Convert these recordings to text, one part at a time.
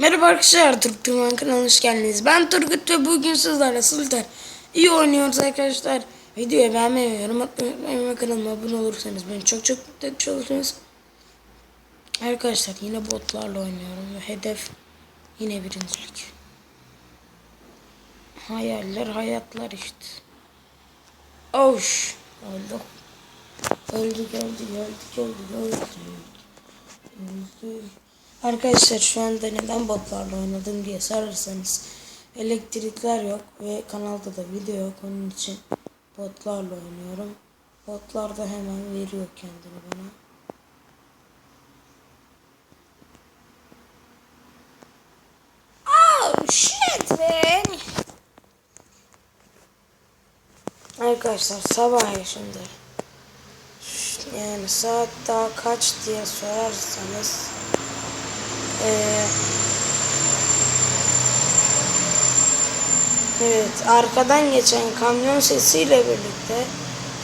Merhaba arkadaşlar, Turgut Tırman kanalına hoş geldiniz. Ben Turgut ve bugün sizlerle Sultan iyi oynuyoruz arkadaşlar. Videoyu beğenmeyi yorum atmayı ve kanalıma abone olursanız beni çok çok mutlu olursunuz. Arkadaşlar yine botlarla oynuyorum ve hedef yine birincilik. Hayaller hayatlar işte. Oş. Öldü. Öldük öldük öldük öldük öldük. öldük. Arkadaşlar şu anda neden botlarla oynadım diye sorarsanız elektrikler yok ve kanalda da video yok onun için botlarla oynuyorum. Botlar da hemen veriyor kendini bana. Oh shit man. Arkadaşlar sabah yaşında. Yani saat daha kaç diye sorarsanız ee, evet arkadan geçen kamyon sesiyle birlikte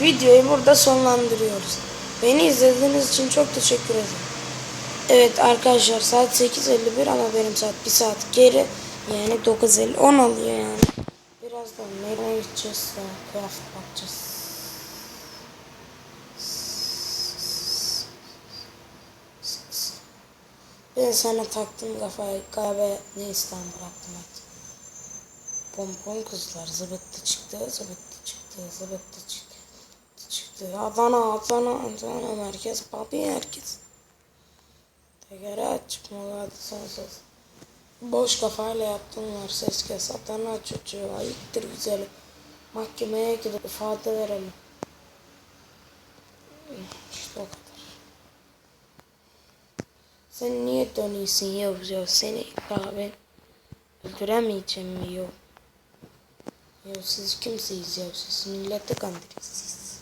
videoyu burada sonlandırıyoruz. Beni izlediğiniz için çok teşekkür ederim. Evet arkadaşlar saat 8.51 ama benim saat 1 saat geri yani 9.50 10 oluyor yani. Birazdan nereye gideceğiz ya kıyafet bakacağız. Ben sana taktım kafayı kahve ne İslam bıraktım artık. Pompon kızlar zıbıttı çıktı zıbıttı çıktı zıbıttı çıktı çıktı. Adana Adana Adana merkez babi herkes. Tekere aç mola sonsuz. Boş kafayla yaptığın var ses kes Adana çocuğu ayıktır güzeli. Mahkemeye gidip ifade verelim. İşte o kadar. Sen niye dönüyorsun ya ya seni ben öldüremeyeceğim mi yok. Ya siz kimsiniz ya siz milleti kandırıyorsunuz.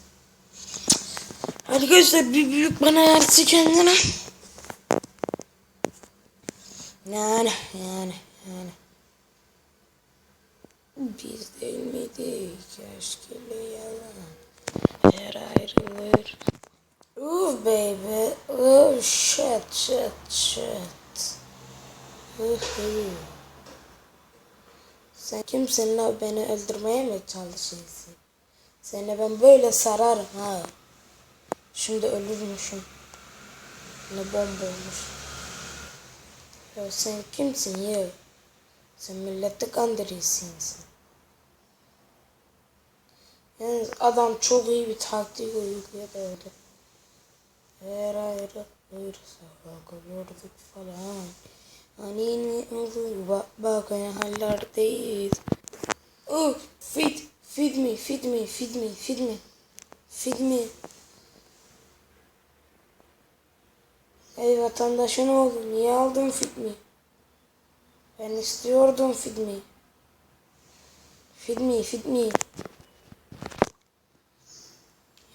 Arkadaşlar bir büyük bana yersi kendine. Yani yani yani. Biz değil miydik aşkıyla yalan. Her ayrılır. Ooh baby. Oh shit shit shit. Sen kimsin la beni öldürmeye mi çalışıyorsun? Seni ben böyle sararım ha. Şimdi ölürmüşüm. Ne bomba olmuş. Ya sen kimsin ya? Sen milleti kandırıyorsun sen. Yalnız adam çok iyi bir taktik uyguluyor da öyle. Her ayrı ayırsa gördük falan. Hani ne olur bak bakın hallerdeyiz. Oh feed feed me feed me feed me feed me feed me. Ey vatandaşın oğlu niye aldın feed me? Ben istiyordum feed me. Feed me feed me.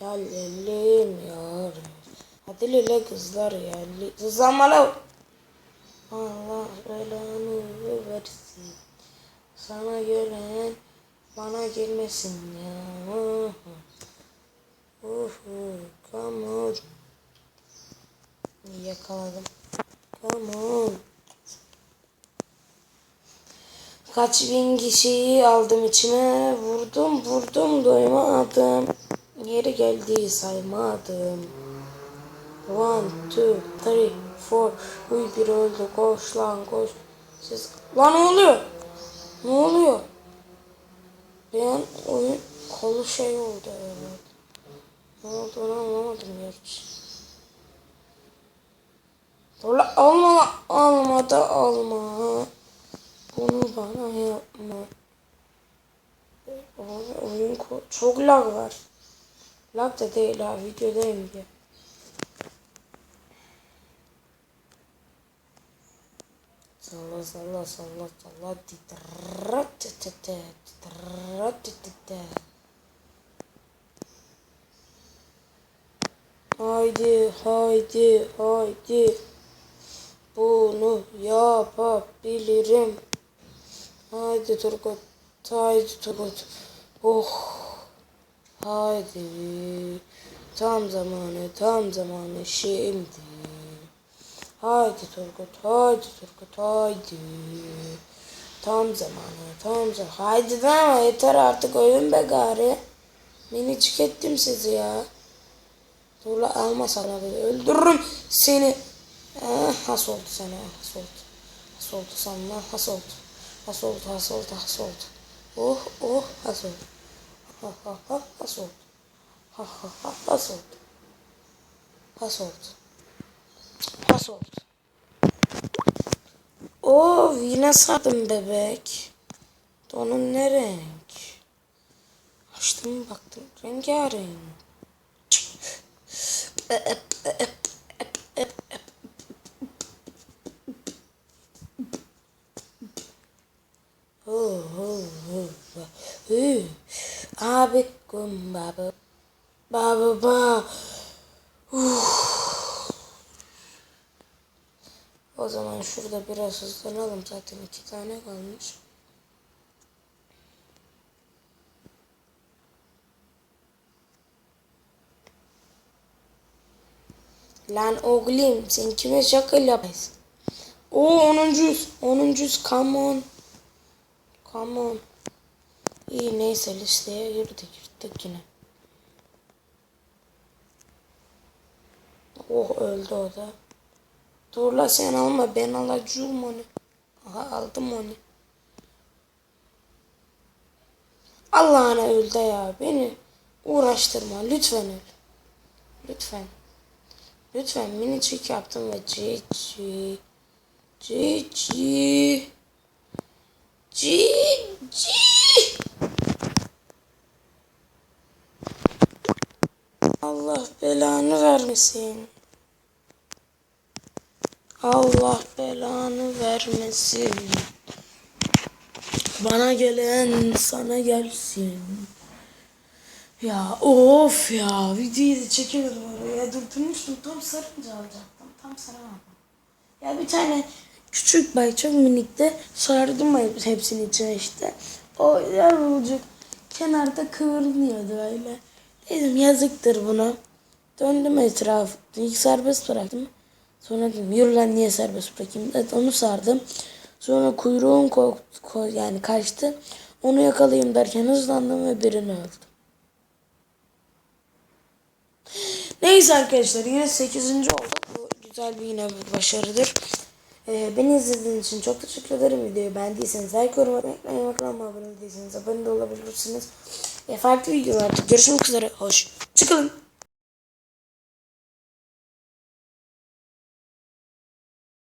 Ya lelim ya. Hadi lele kızlar ya. Sızlanma la. Allah belanı versin. Sana gelen bana gelmesin ya. Uhu, come on. Yakaladım. Come on. Kaç bin kişiyi aldım içime. Vurdum vurdum doymadım. Yeri geldi saymadım. One, two, three, four. Uy bir öldü. Koş lan koş. Siz... Lan ne oluyor? Ne oluyor? An oyun kolu şey oldu evet. Ne olduğunu anlamadım gerçi. Dur lan alma. Alma da alma. Bunu bana yapma. Abi oyun çok lag var. Lag da değil ha videodayım diye. Salla salla salla salla titrat. Haydi haydi haydi. Bunu yapabilirim. Haydi Turgut haydi Turgut. Oh haydi. Tam zamanı tam zamanı şimdi Haydi Turgut, haydi Turgut, haydi. Tam zamanı, tam zamanı. Haydi de ama yeter artık ölün be gari. Minicik ettim sizi ya. Dur la alma sana böyle öldürürüm seni. Eh, has oldu sana, has oldu. Has oldu sana, has oldu. Has oldu, has oldu, has oldu. Oh, oh, has oldu. Ha ha ha, has oldu. Ha ha ha, has oldu. Has oldu. Has oldu. Oo yine sardım bebek. Donun ne renk? Açtım baktım rengarenk. Abi kum baba. Baba ba. Zaman şurada biraz hızlanalım zaten iki tane kalmış. Lan oğlum sen kime şaka yapıyorsun? O 10. yüz. 10. yüz come on. Come on. İyi neyse listeye girdik girdik yine. Oh öldü o da. Dur la sen alma ben alacağım onu. Aha aldım onu. Allah'ına öldü ya beni uğraştırma lütfen öl. Lütfen. Lütfen minicik yaptım ve cici. Cici. Cici. Allah belanı vermesin. Allah belanı vermesin. Bana gelen sana gelsin. Ya of ya videoyu da çekemedim oraya durdurmuştum tam sarınca alacaktım tam saramadım. Ya bir tane küçük bay çok minikte sardım hepsinin içine işte. O yavrucuk kenarda kıvırmıyordu öyle. Dedim yazıktır buna. Döndüm etraf. İlk serbest bıraktım. Sonra dedim yürü lan niye serbest bırakayım. Evet, onu sardım. Sonra kuyruğum ko ko yani kaçtı. Onu yakalayayım derken hızlandım ve birini öldüm. Neyse arkadaşlar yine 8. olduk. Bu güzel bir yine bir başarıdır. Ee, beni izlediğiniz için çok teşekkür ederim. Videoyu beğendiyseniz like, yorum atmayı unutmayın. Kanalıma abone değilseniz abone de olabilirsiniz. Ee, farklı videolarda görüşmek üzere. Hoş. Çıkalım.